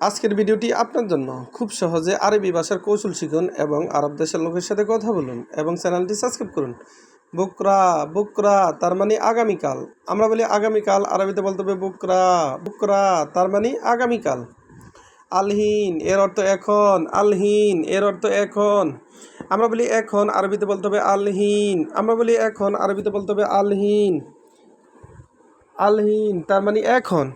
আজকের ভিডিওটি আপনার জন্য। খুব সহজে আরবি ভাষার কৌশল শিখুন এবং আরব দেশের লোকের সাথে কথা বলুন এবং চ্যানেলটি সাবস্ক্রাইব করুন। বুকরা বুকরা, তার মানে আগামীকাল। আমরা বলি আগামীকাল, আরবিতে বলতে হবে বুকরা। বুকরা, তার মানে আগামীকাল। আলহীন, এর অর্থ এখন। আলহীন, এর অর্থ এখন। আমরা বলি এখন, আরবিতে বলতে হবে আলহীন। আমরা বলি এখন, আরবিতে বলতে হবে আলহীন। আলহীন, তার মানে এখন।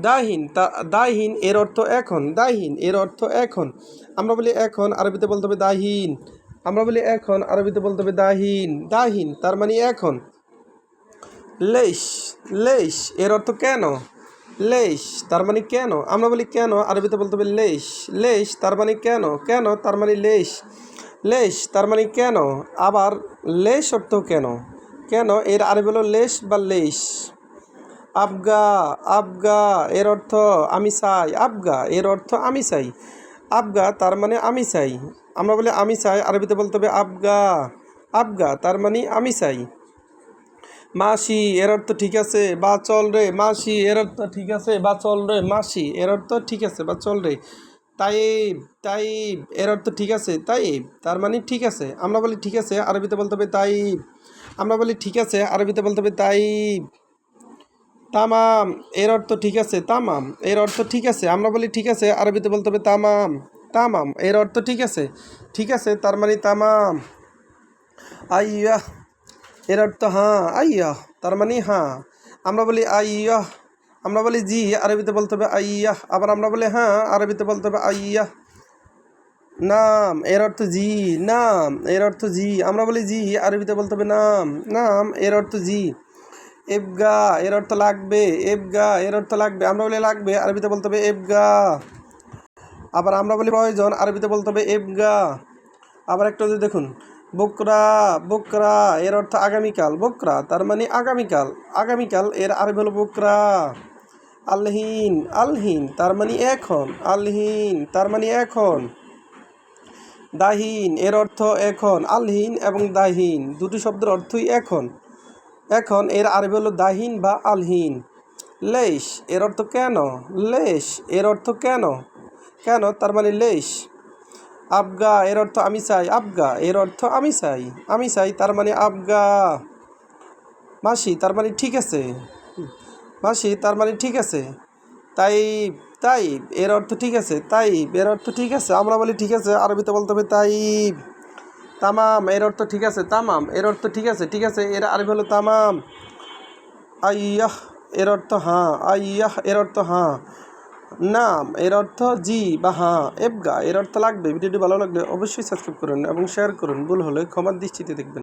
দাহিন দাহিন এর অর্থ এখন দাহিন এর অর্থ এখন। আমরা বলি এখন, আরবিতে বলতে হবে দাহিন আমরা বলি এখন, আরবিতে বলতে হবে দাহিন দাহিন তার মানে এখন। লেশ লেশ এর অর্থ কেন? লেশ তার মানে কেন? আমরা বলি কেন, আরবিতে বলতে হবে লেশ লেশ তার মানে কেন? কেন, তার মানে লেশ লেশ তার মানে কেন? আবার লেশ অর্থ কেন? কেন? এর আরবি হলো লেশ বা লেশ আবগা আবগা এর অর্থ আমি চাই, আবগা এর অর্থ আমি চাই। আবগা তার মানে আমি চাই। আমরা বলি আমি চাই, আরবিতে বলতে হবে আবগা। আবগা তার মানে আমি চাই। মাসি এর অর্থ ঠিক আছে, বা চল রে, মাসি এর অর্থ ঠিক আছে, বা চল রে, মাসি এর অর্থ ঠিক আছে, বা চল রে। তাইব তাইব এর অর্থ ঠিক আছে, তাইব তার মানে ঠিক আছে। আমরা বলি ঠিক আছে, আরবিতে বলতে হবে তাইব। আমরা বলি ঠিক আছে, আরবিতে বলতে হবে তাইব। তামাম, এর অর্থ ঠিক আছে, তামাম, এর অর্থ ঠিক আছে, আমরা বলি ঠিক আছে, আরবিতে বলতে হবে তামাম তামাম, এর অর্থ ঠিক আছে ঠিক আছে, তার মানে তামাম। আইয়া এর অর্থ হ্যাঁ আইয়া তার মানে হ্যাঁ আমরা বলি আইয়া আমরা বলি জি, আরবিতে বলতে হবে আইয়া আবার আমরা বলি হ্যাঁ আরবিতে বলতে হবে আইয়া নাম, এর অর্থ জি, নাম, এর অর্থ জি, আমরা বলি জি, আরবিতে বলতে হবে নাম নাম, এর অর্থ জি। এবগা এর অর্থ লাগবে এবগা এর অর্থ লাগবে। আমরা বলি লাগবে, আরবিতে বলতে হবে এবগা আবার আমরা বলি প্রয়োজন, আরবিতে বলতে হবে এবগা আবার একটা যদি দেখুন, বকরা বকরা, এর অর্থ আগামীকাল, বকরা, তার মানে আগামীকাল। আগামীকাল, এর আরবি হলো বকরা। আলহীন আলহীন, তার মানে এখন, আলহিন, তার মানে এখন। দাহীন, এর অর্থ এখন, আলহীন এবং দাহীন, দুটি শব্দের অর্থই এখন। এখন এর আরবি হলো দাহিন বা আলহীন। লেশ এর অর্থ কেন? লেশ এর অর্থ কেন? কেন? তার মানে লেশ আবগা, এর অর্থ আমি চাই। আবগা, এর অর্থ আমি চাই। আমি চাই, তার মানে আবগা। মাসি, তার মানে ঠিক আছে। মাসি, তার মানে ঠিক আছে। তাই তাই এর অর্থ ঠিক আছে। তাই এর অর্থ ঠিক আছে। আমরা বলি ঠিক আছে, আরবিতে বলতে হবে তাই তামাম, এর অর্থ ঠিক আছে, তামাম, এর অর্থ ঠিক আছে ঠিক আছে, এর আরবি হলো তামাম। আইয়াহ, এর অর্থ হাঁ, আইয়াহ, এর অর্থ হাঁ। নাম, এর অর্থ জি বা হ্যাঁ এবগা, এর অর্থ লাগবে, ভিডিওটি ভালো লাগলে অবশ্যই সাবস্ক্রাইব করুন এবং শেয়ার করুন, ভুল হলে ক্ষমার দৃষ্টিতে দেখবেন।